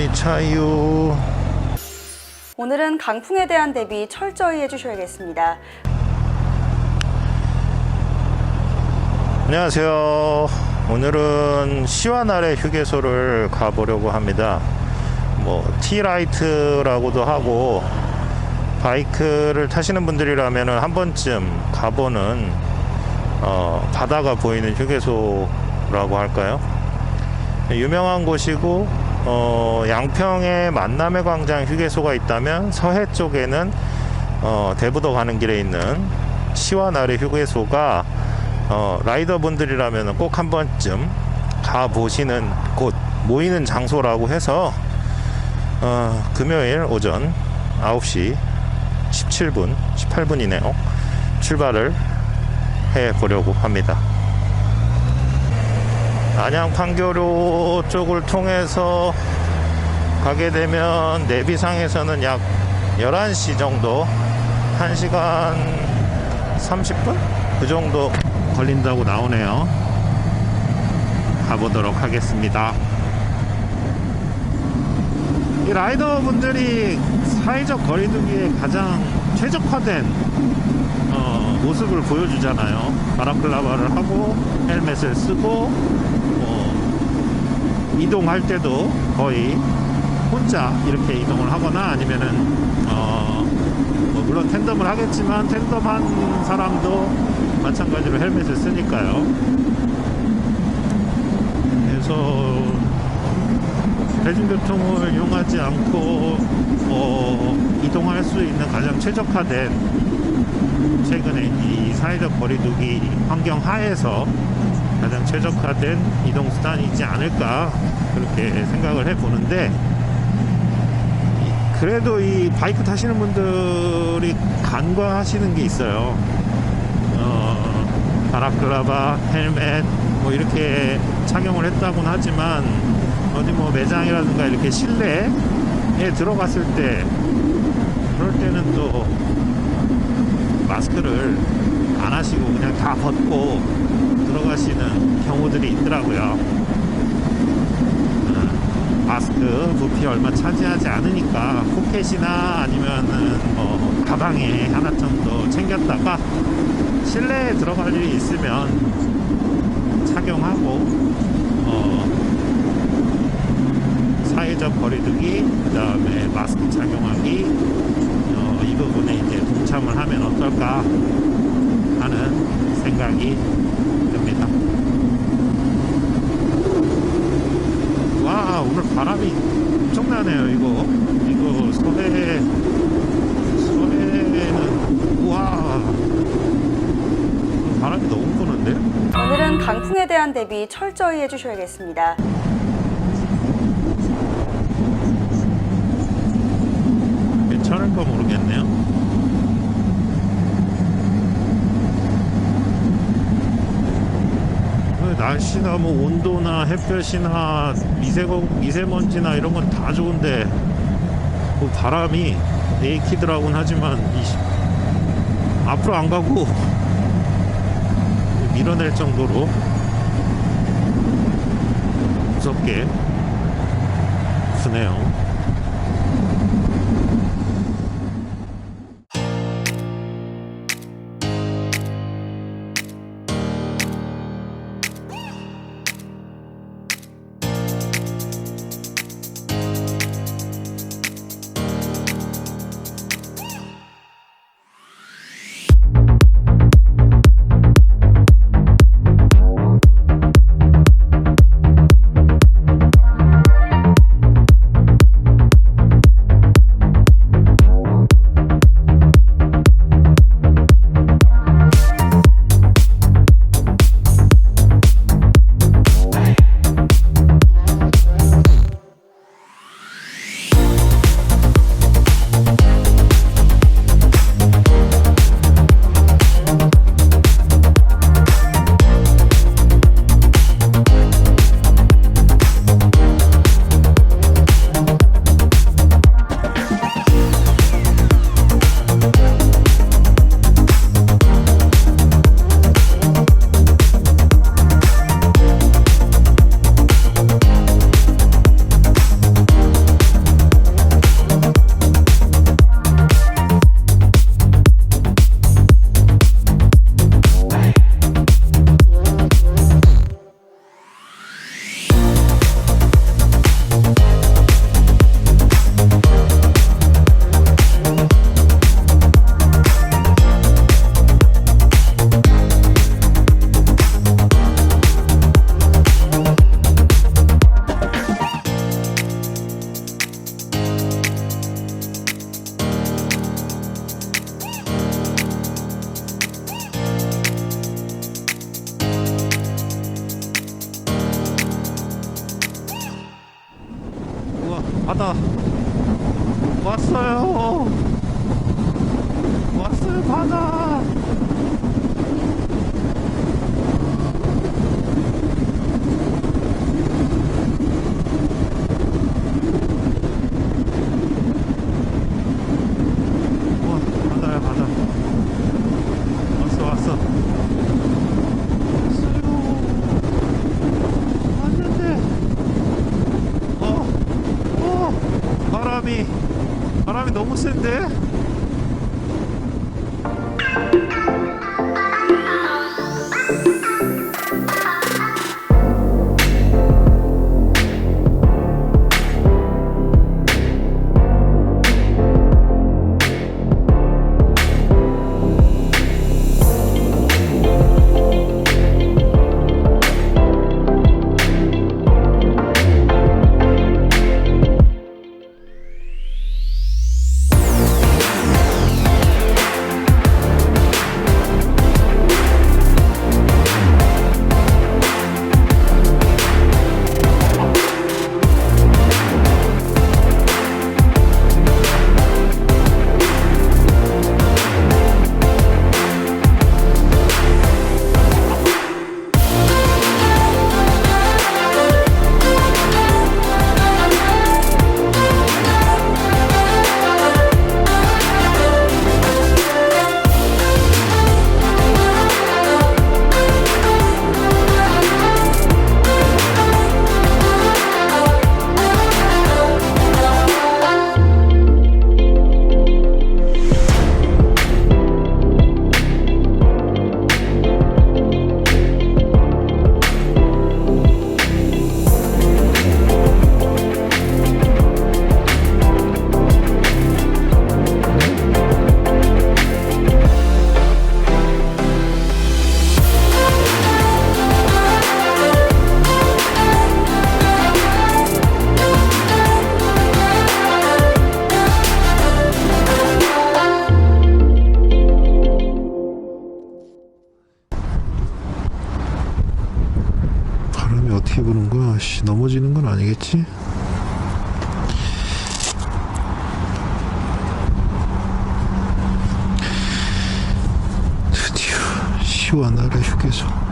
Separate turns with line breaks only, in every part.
바람이 차요.
오늘은 강풍에 대한 대비 철저히 해주셔야겠습니다.
안녕하세요. 오늘은 시와날의 휴게소를 가보려고 합니다. 뭐 티라이트라고도 하고 바이크를 타시는 분들이라면 한 번쯤 가보는 어, 바다가 보이는 휴게소라고 할까요? 유명한 곳이고 어, 양평에 만남의 광장 휴게소가 있다면 서해 쪽에는 어, 대부도 가는 길에 있는 시와날의 휴게소가 어, 라이더 분들이라면 꼭 한 번쯤 가 보시는 곳 모이는 장소라고 해서 어, 금요일 오전 9시 17분 18분이네요. 출발을 해 보려고 합니다 안양 판교로 쪽을 통해서 가게 되면 내비상에서는 약 11시 정도 1시간 30분? 그 정도 걸린다고 나오네요. 가보도록 하겠습니다. 이 라이더 분들이 사회적 거리두기에 가장 최적화된 어, 모습을 보여주잖아요. 바라클라바를 하고 헬멧을 쓰고 뭐 이동할 때도 거의 혼자 이렇게 이동을 하거나 아니면은 어, 뭐 물론 텐덤을 하겠지만 텐덤한 사람도 마찬가지로 헬멧을 쓰니까요. 그래서 대중교통을 이용하지 않고 어, 이동할 수 있는 가장 최적화된 최근에 이 사회적 거리두기 환경 하에서 가장 최적화된 이동 수단이지 않을까 그렇게 생각을 해 보는데 그래도 이 바이크 타시는 분들이 간과하시는 게 있어요. 어, 바라클라바, 헬멧 뭐 이렇게 착용을 했다고는 하지만 어디 뭐 매장이라든가 이렇게 실내에 들어갔을 때 그럴 때는 또 마스크를 안 하시고 그냥 다 벗고 들어가시는 경우들이 있더라고요. 어, 마스크 부피 얼마 차지하지 않으니까 포켓이나 아니면은 뭐 가방에 하나 정도 챙겼다가 실내에 들어갈 일이 있으면 착용하고 어, 사회적 거리두기 그 다음에 마스크 착용하기 동참을 하면 어떨까 하는 생각이 듭니다. 와 오늘 바람이 엄청나네요 이거 이거 서해 서해는 와 바람이 너무 부는데
오늘은 강풍에 대한 대비 철저히 해주셔야겠습니다.
괜찮을까 모르겠네요 그 날씨나 뭐 온도나 햇볕이나 미세공, 미세먼지나 이런 건 다 좋은데 그 바람이 네이키드라고는 하지만 이- 앞으로 안 가고 밀어낼 정도로 무섭게 부네요. 바 시원하게 휴게소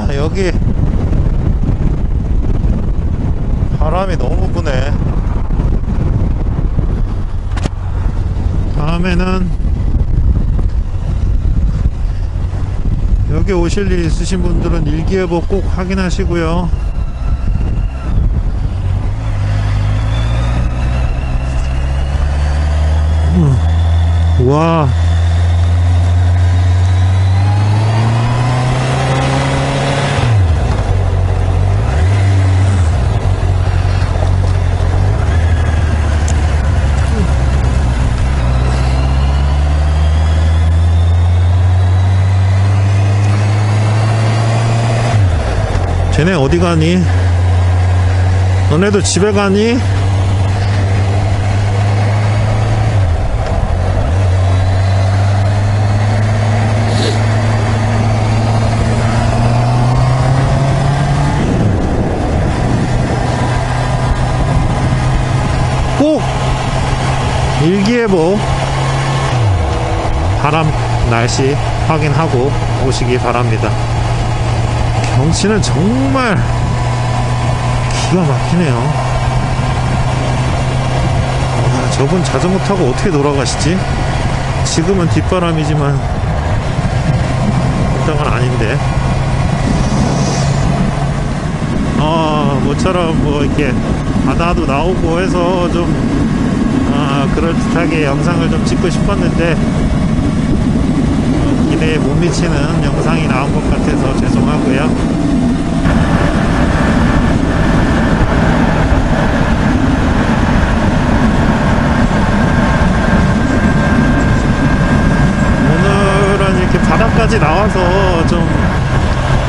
아 여기 바람이 너무 부네. 다음에는 여기 오실 일 있으신 분들은 일기예보 꼭 확인하시고요. 음, 와. 쟤네 어디 가니? 너네도 집에 가니? 꼭 일기예보 바람 날씨 확인하고 오시기 바랍니다. 경치는 정말 기가 막히네요. 와, 저분 자전거 타고 어떻게 돌아가시지? 지금은 뒷바람이지만 일단은 아닌데. 아, 모처럼 뭐 이렇게 바다도 나오고 해서 좀 아, 그럴듯하게 영상을 좀 찍고 싶었는데 어, 기대에 못 미치는 영상이 나온 것 같아서 죄송하고요. 오늘은 이렇게 바다까지 나와서 좀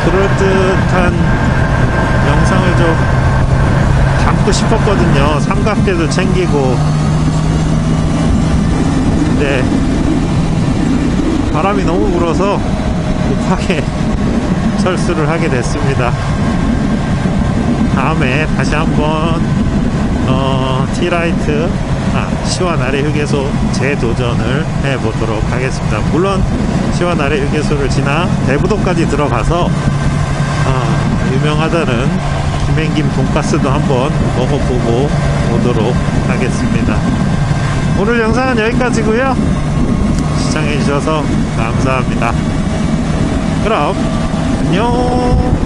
그럴듯한 영상을 좀 담고 싶었거든요. 삼각대도 챙기고. 근데 바람이 너무 불어서 급하게 철수를 하게 됐습니다. 다음에 다시 한번 어, 티라이트 아, 시와 나래 휴게소 재도전을 해보도록 하겠습니다. 물론 시와 나래 휴게소를 지나 대부도까지 들어가서 아, 유명하다는 김행김 돈가스도 한번 먹어보고 오도록 하겠습니다. 오늘 영상은 여기까지고요. 시청해주셔서 감사합니다. 그럼 안녕.